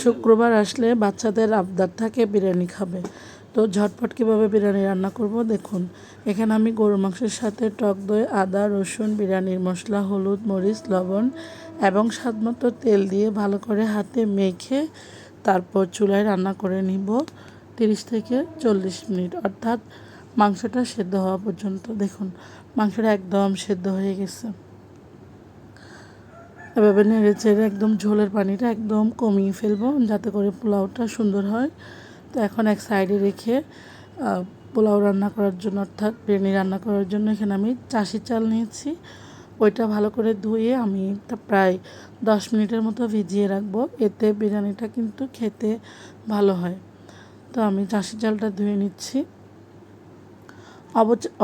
শুক্রবার আসলে বাচ্চাদের আবদার থাকে বিরিয়ানি খাবে। তো ঝটপট কীভাবে বিরিয়ানি রান্না করব দেখুন। এখানে আমি গরুর মাংসের সাথে টক দই, আদা, রসুন, বিরিয়ানির মশলা, হলুদ, মরিচ, লবণ এবং স্বাদমতো তেল দিয়ে ভালো করে হাতে মেখে তারপর চুলায় রান্না করে নিব তিরিশ থেকে চল্লিশ মিনিট। অর্থাৎ মাংসটা সেদ্ধ হওয়া পর্যন্ত। দেখুন, মাংসটা একদম সেদ্ধ হয়ে গেছে। এভাবে নেড়ে চেড়ে একদম ঝোলের পানিটা একদম কমিয়ে ফেলব যাতে করে পোলাওটা সুন্দর হয়। তো এখন এক সাইডে রেখে পোলাও রান্না করার জন্য অর্থাৎ বিরিয়ানি রান্না করার জন্য এখানে আমি চাষি চাল নিয়েছি। ওইটা ভালো করে ধুয়ে আমি তা প্রায় দশ মিনিটের মতো ভিজিয়ে রাখব। এতে বিরিয়ানিটা কিন্তু খেতে ভালো হয়। তো আমি চাষি চালটা ধুয়ে নিচ্ছি।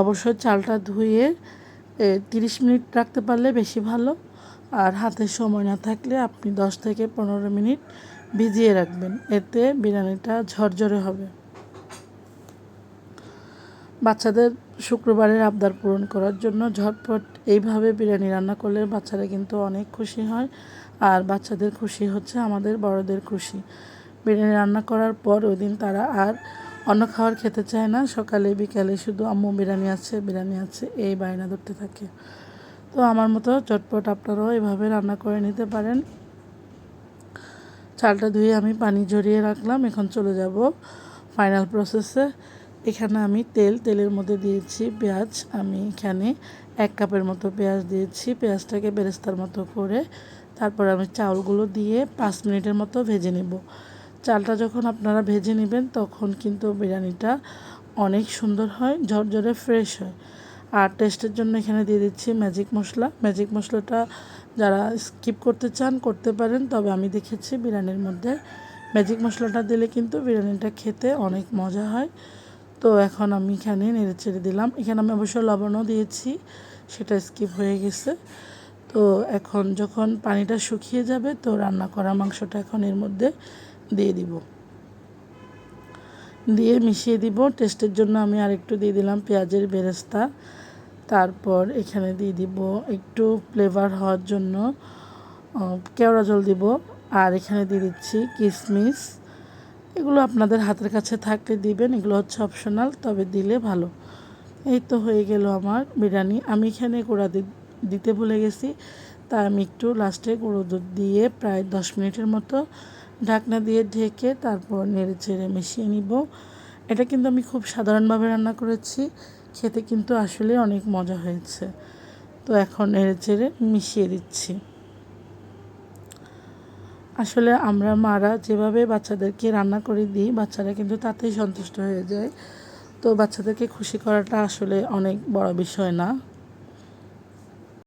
অবশ্যই চালটা ধুয়ে তিরিশ মিনিট রাখতে পারলে বেশি ভালো। আর হাতে সময় না থাকলে আপনি দশ থেকে পনেরো মিনিট ভিজিয়ে রাখবেন। এতে বিরিয়ানিটা ঝরঝরে হবে। বাচ্চাদের শুক্রবারের আবদার পূরণ করার জন্য ঝটপট এইভাবে বিরিয়ানি রান্না করলে বাচ্চারা কিন্তু অনেক খুশি হয় আর বাচ্চাদের খুশি হচ্ছে আমাদের বড়দের খুশি। বিরিয়ানি রান্না করার পর ওই দিন তারা আর অন্য খাবার খেতে চায় না। সকালে, বিকালে শুধু আম্মু বিরিয়ানি আছে বিরিয়ানি আছে, এই বায়না ধরতে থাকে। তো আমার মতো চটপট আপনারাও এভাবে রান্না করে নিতে পারেন। চালটা ধুয়ে আমি পানি ঝরিয়ে রাখলাম, এখন চলে যাব ফাইনাল প্রসেসে এখানে আমি তেল, তেলের মধ্যে দিয়েছি পেঁয়াজ। আমি এখানে এক কাপের মতো পেঁয়াজ দিয়েছি, পেঁয়াজটাকে বেরেস্তার মতো করে। তারপর আমি চাউলগুলো দিয়ে পাঁচ মিনিটের মতো ভেজে নেব। চালটা যখন আপনারা ভেজে নেবেন, তখন কিন্তু বিরিয়ানিটা অনেক সুন্দর হয়, ঝরঝরে ফ্রেশ হয়। আর টেস্টের জন্য এখানে দিয়ে দিচ্ছি ম্যাজিক মশলা। ম্যাজিক মশলাটা যারা স্কিপ করতে চান, করতে পারেন। তবে আমি দেখেছি বিরিয়ানির মধ্যে ম্যাজিক মশলাটা দিলে কিন্তু বিরিয়ানিটা খেতে অনেক মজা হয়। তো এখন আমি এখানে নেড়ে ছেড়ে দিলাম। এখানে আমি অবশ্য লবণও দিয়েছি, সেটা স্কিপ হয়ে গেছে। তো এখন যখন পানিটা শুকিয়ে যাবে, তো রান্না করা মাংসটা এখন এর মধ্যে দিয়ে দিব। দিয়ে মিশিয়ে দিব। টেস্টের জন্য আমি আরেকটু দিয়ে দিলাম পেঁয়াজের বেরেস্তা। তারপর এখানে দিয়ে দিব একটু ফ্লেভার হওয়ার জন্য কেওড়া জল দিব। আর এখানে দিয়ে দিচ্ছি কিশমিশ এগুলো আপনাদের হাতের কাছে থাকলে দিবেন, এগুলো হচ্ছে অপশনাল তবে দিলে ভালো। এই তো হয়ে গেল আমার বিরিয়ানি। আমি এখানে গুঁড়া দিতে ভুলে গেছি। তাই আমি একটু লাস্টে গুঁড়ো দুধ দিয়ে প্রায় দশ মিনিটের মতো ঢাকনা দিয়ে ঢেকে তারপর নেড়ে চেড়ে মিশিয়ে নিব। এটা কিন্তু আমি খুব সাধারণভাবে রান্না করেছি। খেতে কিন্তু আসলে অনেক মজা হয়েছে। তো এখন নেড়ে চেড়ে মিশিয়ে দিচ্ছি। আসলে আমরা মারা যেভাবে বাচ্চাদেরকে রান্না করে দিই, বাচ্চারা কিন্তু তাতেই সন্তুষ্ট হয়ে যায়। তো বাচ্চাদেরকে খুশি করাটা আসলে অনেক বড় বিষয় না।